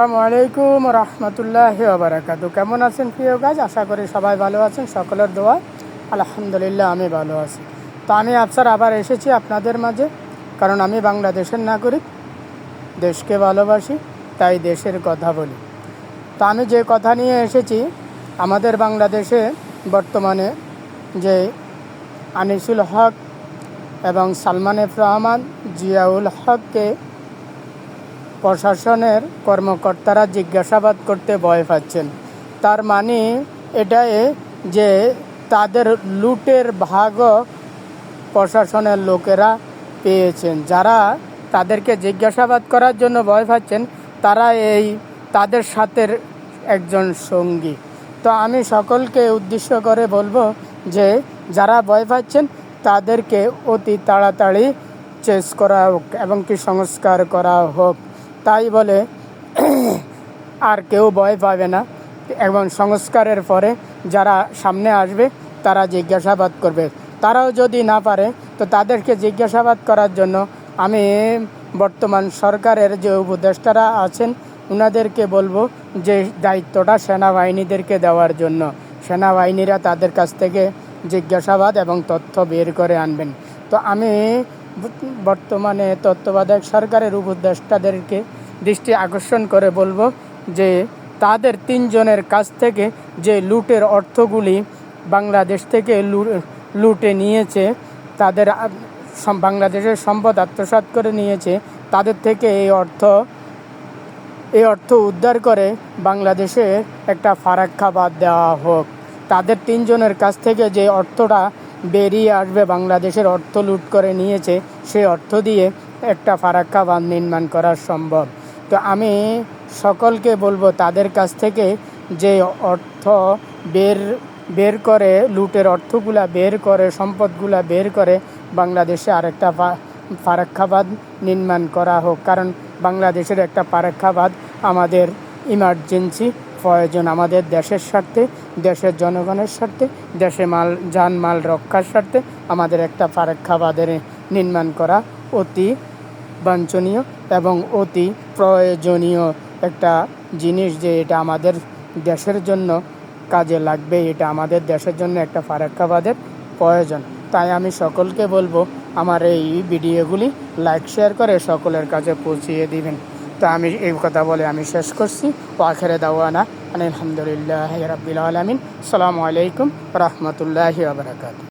আসসালামু আলাইকুম রহমতুল্লাহ বারাকাতু। কেমন আছেন প্রিয় গাছ? আশা করি সবাই ভালো আছেন। সকলের দোয়া। আলহামদুলিল্লাহ, আমি ভালো আছি। তো আমি আফসার আবার এসেছি আপনাদের মাঝে, কারণ আমি বাংলাদেশের নাগরিক, দেশকে ভালোবাসি, তাই দেশের কথা বলি। তো আমি যে কথা নিয়ে এসেছি, আমাদের বাংলাদেশে বর্তমানে যে আনিসুল হক এবং সালমান এফ রহমান, জিয়াউল হককে প্রশাসনের কর্মকর্তারা জিজ্ঞাসাবাদ করতে ভয় পাচ্ছেন। তার মানে এটাই যে তাদের লুটের ভাগও প্রশাসনের লোকেরা পেয়েছেন। যারা তাদেরকে জিজ্ঞাসাবাদ করার জন্য ভয় পাচ্ছেন, তারা এই তাদের সাথে একজন সঙ্গী। তো আমি সকলকে উদ্দেশ্য করে বলব যে, যারা ভয় পাচ্ছেন, তাদেরকে অতি তাড়াতাড়ি চেস করা হোক এবং কি সংস্কার করা হোক। তাই বলে আর কেউ ভয় পাবে না। এবং সংস্কারের পরে যারা সামনে আসবে, তারা জিজ্ঞাসাবাদ করবে। তারাও যদি না পারে, তো তাদেরকে জিজ্ঞাসাবাদ করার জন্য আমি বর্তমান সরকারের যে উপদেষ্টারা আছেন ওনাদেরকে বলব যে দায়িত্বটা সেনাবাহিনীদেরকে দেওয়ার জন্য। সেনাবাহিনীরা তাদের কাছ থেকে জিজ্ঞাসাবাদ এবং তথ্য বের করে আনবেন। তো আমি বর্তমানে তত্ত্বাবধায়ক সরকারের উপদেষ্টাদেরকে দৃষ্টি আকর্ষণ করে বলব যে তাদের তিনজনের কাছ থেকে যে লুটের অর্থগুলি বাংলাদেশ থেকে লুটে নিয়েছে, তাদের বাংলাদেশের সম্পদ আত্মসাৎ করে নিয়েছে, তাদের থেকে এই অর্থ এই অর্থ উদ্ধার করে বাংলাদেশে একটা ফারাক্কা বাদ দেওয়া হোক। তাদের তিনজনের কাছ থেকে যে অর্থটা বেরিয়ে আসবে, বাংলাদেশের অর্থ লুট করে নিয়েছে সেই অর্থ দিয়ে একটা ফারাক্কা বাঁধ নির্মাণ করা সম্ভব। তো আমি সকলকে বলব, তাদের কাছ থেকে যে অর্থ বের বের করে, লুটের অর্থগুলা বের করে, সম্পদগুলা বের করে, বাংলাদেশে আরেকটা ফা- ফারাক্কাবাদ নির্মাণ করা হোক। কারণ বাংলাদেশের একটা ফারাক্কাবাদ আমাদের ইমার্জেন্সি প্রয়োজন আমাদের দেশের স্বার্থে, দেশের জনগণের স্বার্থে, দেশে মাল, যানমাল রক্ষার স্বার্থে আমাদের একটা ফারাক্কাবাদের নির্মাণ করা অতি বাঞ্ছনীয় এবং অতি প্রয়োজনীয় একটা জিনিস যে এটা আমাদের দেশের জন্য কাজে লাগবে, এটা আমাদের দেশের জন্য একটা ফারাক্কাবাদের প্রয়োজন। তাই আমি সকলকে বলব, আমার এই ভিডিওগুলি লাইক শেয়ার করে সকলের কাছে পৌঁছিয়ে দিবেন। তো আমি এই কথা বলে আমি শেষ করছি ও আখেরে দাওয়ানা আলহামদুলিল্লাহ রবিল আলমিন সালামু আলাইকুম রহমতুল্লাহ বারকাত